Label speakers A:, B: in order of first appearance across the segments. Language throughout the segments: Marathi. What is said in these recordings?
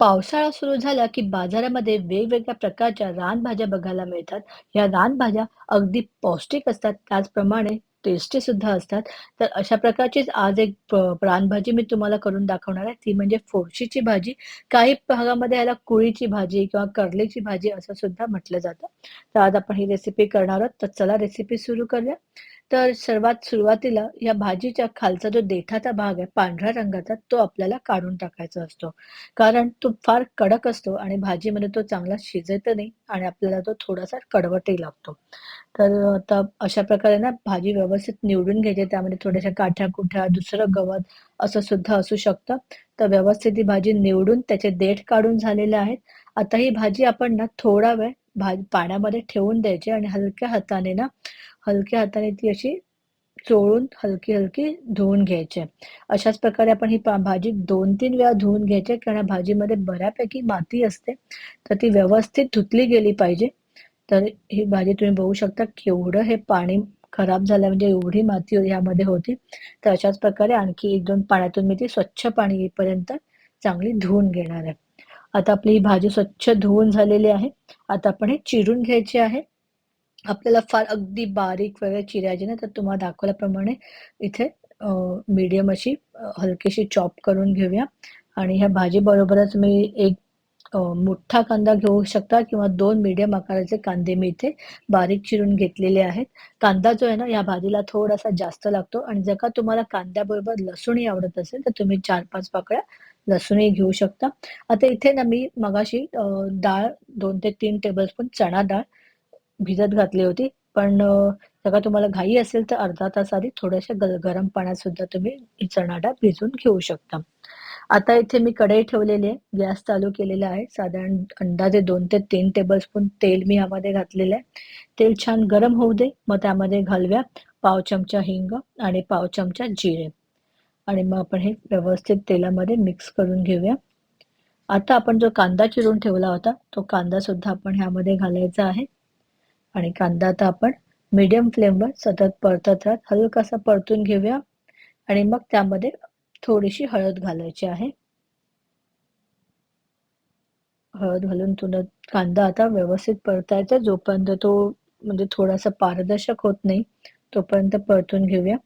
A: पावसाळा सुरू झाला की बाजारामध्ये वेगवेगळ्या प्रकारच्या रानभाज्या बघायला मिळतात. या रानभाज्या अगदी पौष्टिक असतात, त्याचप्रमाणे टेस्टी सुद्धा असतात. तर अशा प्रकारचीच आज एक रानभाजी मी तुम्हाला करून दाखवणार आहे. ती म्हणजे फोरशीची भाजी. काही भागामध्ये याला कुळीची भाजी किंवा कारल्याची भाजी असं सुद्धा म्हटलं जातं. तर आज आपण ही रेसिपी करणार आहोत. तर चला रेसिपी सुरू करूया. तर सर्वात सुरुवातीला या भाजीच्या खालचा जो देठाचा भाग आहे, पांढऱ्या रंगाचा, तो आपल्याला काढून टाकायचा असतो. कारण तो फार कडक असतो आणि भाजीमध्ये तो चांगला शिजत नाही आणि आपल्याला तो थोडासा कडवटही लागतो. तर आता अशा प्रकारे ना भाजी व्यवस्थित निवडून घ्यायची. त्यामध्ये थोड्याशा काठ्या कुठ्या दुसरं गवत असं सुद्धा असू शकतं. तर व्यवस्थित ही भाजी निवडून त्याचे देठ काढून झालेले आहेत. आता ही भाजी आपण ना थोडा वेळ भाजी पाण्यामध्ये ठेवून द्यायची आणि हलक्या हाताने ना हलक्या हाताने ती अशी चोळून हलकी-हलकी धुवून घ्यायची आहे. अशाच प्रकारे आपण ही पा भाजी 2-3 वेळा धुवून घ्यायची आहे, कारण भाजीमध्ये बऱ्यापैकी माती असते. तर ती व्यवस्थित धुतली गेली पाहिजे. तर ही भाजी तुम्ही बघू शकता केवढं हे पाणी खराब झालं म्हणजे एवढी माती ह्यामध्ये होती. तर अशाच प्रकारे आणखी 1-2 पाण्यातून मी ती स्वच्छ पाणी येईपर्यंत चांगली धुवून घेणार आहे. आता आपली ही भाजी स्वच्छ धुवून झालेली आहे. आता आपण हे चिरून घ्यायची आहे. आपल्याला फार अगदी बारीक वगैरे चिरायची ना तर तुम्हाला दाखवल्याप्रमाणे इथे मीडियम अशी हलकीशी चॉप करून घेऊया आणि ह्या भाजीबरोबरच मी एक मोठा कांदा घेऊ शकता किंवा दोन मीडियम आकाराचे कांदे मी इथे बारीक चिरून घेतलेले आहेत. कांदा जो आहे ना, या भाजीला थोडासा जास्त लागतो आणि जर का तुम्हाला कांद्याबरोबर लसूणही आवडत असेल, तर तुम्ही 4-5 पाकळ्या लसूणही घेऊ शकता. आता इथे ना मी मगाशी डाळ दोन ते तीन टेबलस्पून चणा डाळ भिजत घातली होती. पण जगा जर तुम्हाला घाई असेल तर अर्धा तास आधी थोड्याशा ग गरम पाण्यात सुद्धा तुम्ही चणाडा चणा डाळ घेऊ शकता. आता इथे मी कढई ठेवलेली आहे. गॅस चालू केलेला आहे. साधारण अंदाजे दोन ते 3 टेबलस्पून तेल मी यामध्ये घातलेलं आहे. तेल छान गरम होऊ दे. मग त्यामध्ये घालव्या पाव चमचा हिंग आणि पाव चमचा जिरे आणि मग आपण हे व्यवस्थित तेलामध्ये मिक्स करून घेऊया. आता आपण जो कांदा चिरून ठेवला होता, तो कांदा सुद्धा आपण ह्यामध्ये घालायचा आहे आणि कांदा आता आपण मीडियम फ्लेमवर सतत परतत राहत हलकासा परतून घेऊया आणि मग त्यामध्ये थोडीशी हळद घालायची आहे. हळद घालून तुला कांदा आता व्यवस्थित परतायचा जोपर्यंत तो म्हणजे थोडासा पारदर्शक होत नाही, तोपर्यंत परतून घेऊया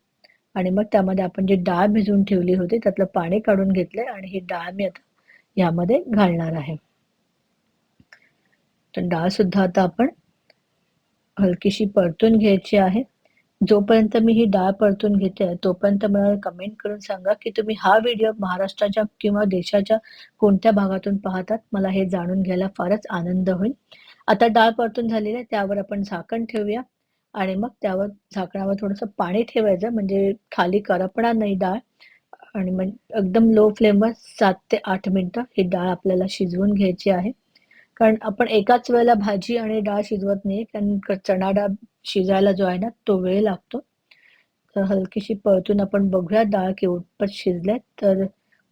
A: आणि मग त्यामध्ये आपण जी डाळ भिजवून ठेवली होती, त्यातलं पाणी काढून घेतलंय आणि ही डाळ मी आता यामध्ये घालणार आहे. तर डाळ सुद्धा आता आपण हलकीशी परतून घ्यायची आहे. जोपर्यंत मी ही डाळ परतून घेते, तोपर्यंत मला कमेंट करून सांगा, की तुम्ही हा व्हिडिओ महाराष्ट्राच्या किंवा देशाच्या कोणत्या भागातून पाहतात? मला हे जाणून घ्यायला फारच आनंद होईल. आता डाळ परतून झालेली आहे, त्यावर आपण झाकण ठेवूया आणि मग त्यावर झाकणावर थोडंसं पाणी ठेवायचं, म्हणजे खाली करपणार नाही डाळ आणि मग एकदम लो फ्लेमवर सात ते आठ मिनिटं ही डाळ आपल्याला शिजवून घ्यायची आहे. कारण आपण एकाच वेळेला भाजी आणि डाळ शिजवत नाही, कारण चणा डाळ शिजायला जो आहे ना, तो वेळ लागतो. तर हलकीशी परतून आपण बघूया डाळ कितपत शिजल्यात तर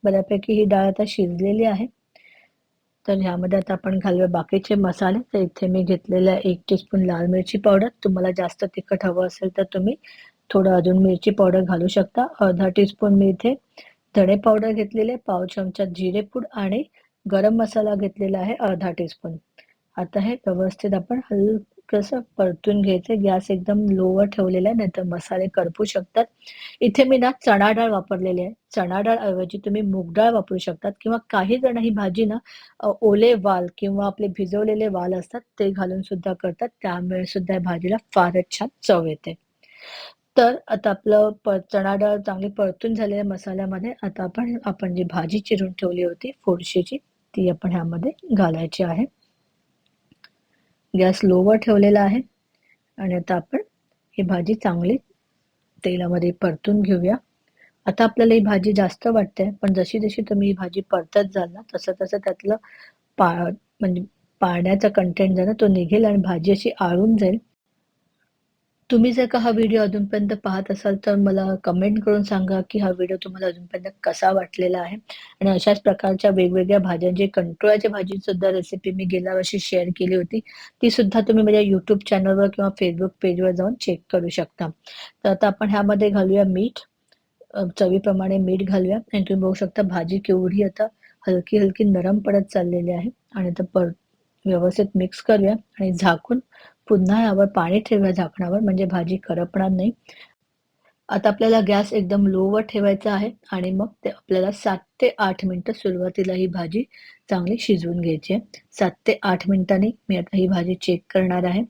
A: बऱ्यापैकी ही डाळ आता शिजलेली आहे. तर ह्यामध्ये आता आपण घालूया बाकीचे मसाले. तर इथे मी घेतलेलं आहे 1 टीस्पून लाल मिरची पावडर. तुम्हाला जास्त तिखट हवं असेल तर तुम्ही थोडं अजून मिरची पावडर घालू शकता. अर्धा टीस्पून मी इथे धणे पावडर घेतलेले पाव चमचा जिरेपूड आणि गरम मसाला घेतलेला आहे अर्धा टीस्पून. आता हे व्यवस्थित आपण हलकंसं परतून घ्यायचं. गॅस एकदम लोवर ठेवलेला आहे, नाहीतर मसाले करपू शकतात. इथे मी ना चणा डाळ वापरलेली आहे. चणा डाळ ऐवजी तुम्ही मूग डाळ वापरू शकतात किंवा काही जण ही भाजी ना ओले वाल किंवा आपले भिजवलेले वाल असतात, ते घालून सुद्धा करतात. त्यामुळे सुद्धा या भाजीला फारच छान चव येते. तर आता आपलं प चणा डाळ चांगली परतून झालेल्या मसाल्यामध्ये आता आपण आपण जी भाजी चिरून ठेवली होती फोडशीची ती आपण ह्यामध्ये घालायची आहे. गॅस लोवर ठेवलेला आहे आणि आता आपण ही भाजी चांगली तेलामध्ये परतून घेऊया. आता आपल्याला ही भाजी जास्त वाटते, पण जशी-जशी तुम्ही ही भाजी परतत जाल ना, तसं-तसं त्यातलं पा म्हणजे पाण्याचा कंटेंट जो ना, तो निघेल आणि भाजी अशी आळून जाईल. तुम्ही जर का हा व्हिडिओ अजूनपर्यंत पाहत असाल, तर मला कमेंट करून सांगा, की हा व्हिडिओ तुम्हाला अजूनपर्यंत कसा वाटलेला आहे आणि अशाच प्रकारच्या वेगवेगळ्या भाज्यांची भाजी सुद्धा रेसिपी मी गेल्या वर्षी शेअर केली होती. ती सुद्धा तुम्ही माझ्या युट्यूब चॅनलवर किंवा फेसबुक पेजवर जाऊन चेक करू शकता. तर आता आपण ह्यामध्ये घालूया मीठ. चवीप्रमाणे मीठ घालूया आणि तुम्ही बघू शकता भाजी केवढी आता हलकी हलकी नरम पडत चाललेली आहे आणि आता पर व्यवस्थित मिक्स करूया आणि झाकून पुन्हा यावर पाणी ठेवा झाकणावर म्हणजे भाजी करपणार नाही. आता आपल्याला गॅस एकदम लोवर ठेवायचा आहे आणि मग ते आपल्याला सात ते आठ मिनटं सुरुवातीला ही भाजी चांगली शिजवून घ्यायची आहे. सात ते आठ मिनिटांनी मी आता ही भाजी चेक करणार आहे.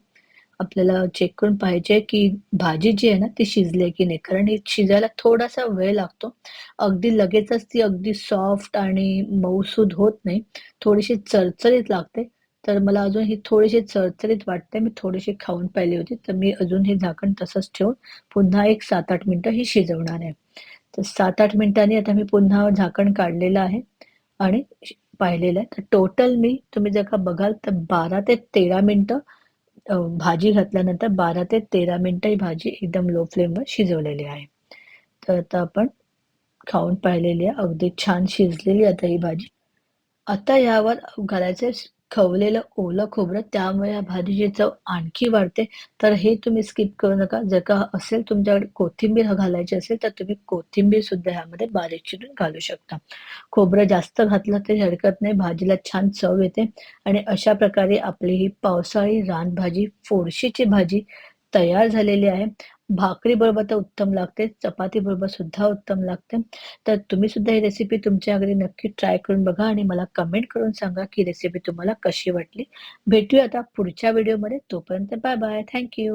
A: आपल्याला चेक करून पाहिजे की भाजी जी आहे ना ती शिजली की नाही? कारण ही शिजायला थोडासा वेळ लागतो. अगदी लगेचच ती अगदी सॉफ्ट आणि मऊसूद होत नाही. थोडीशी चरचरीत लागते. तर मला अजून ही थोडीशी चरचरीत वाटते मी थोडीशी खाऊन पाहिली होती. तर मी अजून हे झाकण तसंच ठेवून पुन्हा एक सात आठ मिनटं ही शिजवणार आहे. तर सात आठ मिनिटांनी आता मी पुन्हा झाकण काढलेलं आहे आणि पाहिलेलं आहे. तर टोटल मी तुम्ही जर का बघाल तर बारा ते तेरा मिनटं भाजी घातल्यानंतर बारा ते तेरा मिनटं ही भाजी एकदम लो फ्लेमवर शिजवलेली आहे. तर आता आपण खाऊन पाहिलेली आहे. अगदी छान शिजलेली आता ही भाजी. आता यावर घालायचे खवलेलं ओलं खोबरं त्यामुळे या भाजीची चव आणखी वाढते. तर हे तुम्ही स्किप करू नका. जर का असेल तुमच्याकडे कोथिंबीर घालायची असेल तर तुम्ही कोथिंबीर सुद्धा ह्यामध्ये बारीक चिरून घालू शकता. खोबरं जास्त घातलं तरी हरकत नाही. भाजीला छान चव येते. आणि अशा प्रकारे आपली ही पावसाळी रानभाजी फोडशीची भाजी तयार झालेली आहे. भाकरी बरोबर तर उत्तम लागते चपाती बरोबर सुद्धा उत्तम लागते. तर तुम्ही सुद्धा ही रेसिपी तुमच्या घरी नक्की ट्राय करून बघा आणि मला कमेंट करून सांगा की रेसिपी तुम्हाला कशी वाटली. भेटूया आता पुढच्या व्हिडिओमध्ये तोपर्यंत बाय बाय थँक्यू